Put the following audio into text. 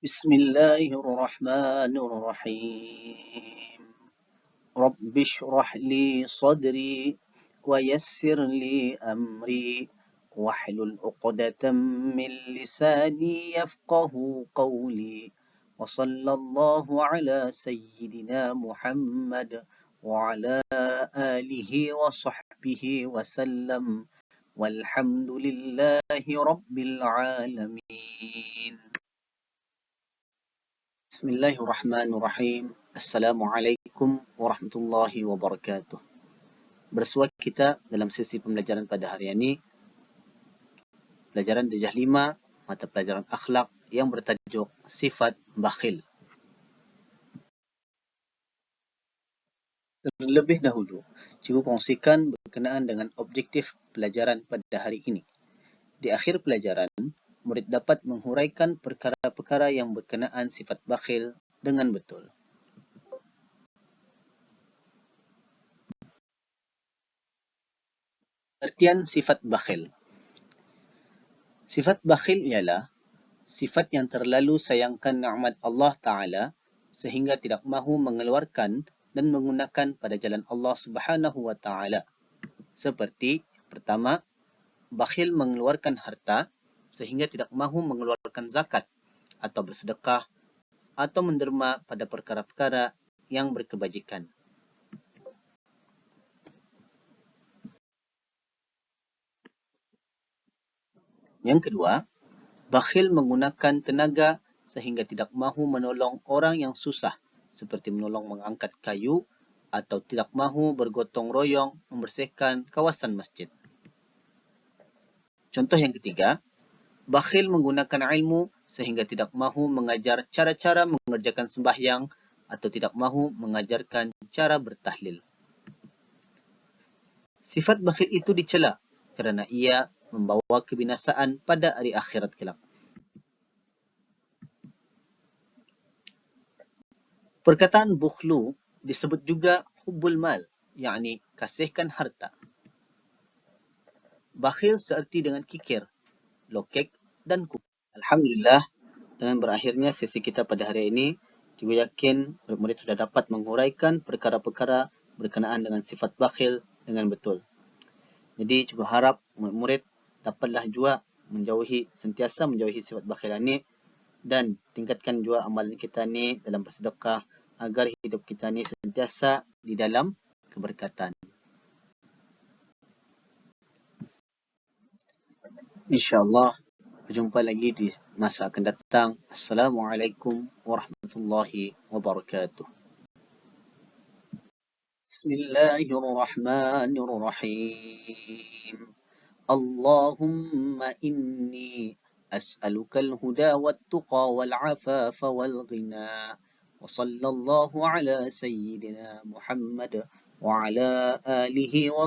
بسم الله الرحمن الرحيم. رب اشرح لي صدري ويسر لي أمري. واحلل عقدة من لساني يفقه قولي. وصلى الله على سيدنا محمد وعلى آله وصحبه وسلم. والحمد لله رب العالمين. Bismillahirrahmanirrahim. Assalamualaikum warahmatullahi wabarakatuh. Bersua kita dalam sesi pembelajaran pada hari ini. Pelajaran Dajah 5, mata pelajaran akhlak yang bertajuk sifat bakhil. Terlebih dahulu, cikgu kongsikan berkenaan dengan objektif pelajaran pada hari ini. Di akhir pelajaran, murid dapat menghuraikan perkara-perkara yang berkenaan sifat bakhil dengan betul. Artian sifat bakhil. Sifat bakhil ialah sifat yang terlalu sayangkan nikmat Allah Taala sehingga tidak mahu mengeluarkan dan menggunakan pada jalan Allah Subhanahu wa taala. Seperti pertama, bakhil mengeluarkan harta sehingga tidak mahu mengeluarkan zakat atau bersedekah atau menderma pada perkara-perkara yang berkebajikan. Yang kedua, bakhil menggunakan tenaga sehingga tidak mahu menolong orang yang susah seperti menolong mengangkat kayu atau tidak mahu bergotong royong membersihkan kawasan masjid. Contoh yang ketiga, bakhil menggunakan ilmu sehingga tidak mahu mengajar cara-cara mengerjakan sembahyang atau tidak mahu mengajarkan cara bertahlil. Sifat bakhil itu dicela kerana ia membawa kebinasaan pada hari akhirat kelak. Perkataan bukhlu disebut juga hubbul mal, yakni kasihkan harta. Bakhil seerti dengan kikir, lokek dan kup. Alhamdulillah, dengan berakhirnya sesi kita pada hari ini, cikgu yakin murid-murid sudah dapat menguraikan perkara-perkara berkenaan dengan sifat bakhil dengan betul. Jadi cikgu harap murid-murid dapatlah juga menjauhi, sentiasa menjauhi sifat bakhil ini dan tingkatkan juga amalan kita ni dalam bersedekah agar hidup kita ni sentiasa di dalam keberkatan. InsyaAllah Berjumpa lagi di masa akan datang. Assalamualaikum warahmatullahi wabarakatuh. Bismillahirrahmanirrahim. Allahumma inni as'aluka al-huda wat-tuqa wal-afafa wal-ghina. Wa sallallahu ala sayyidina Muhammad wa ala alihi wa.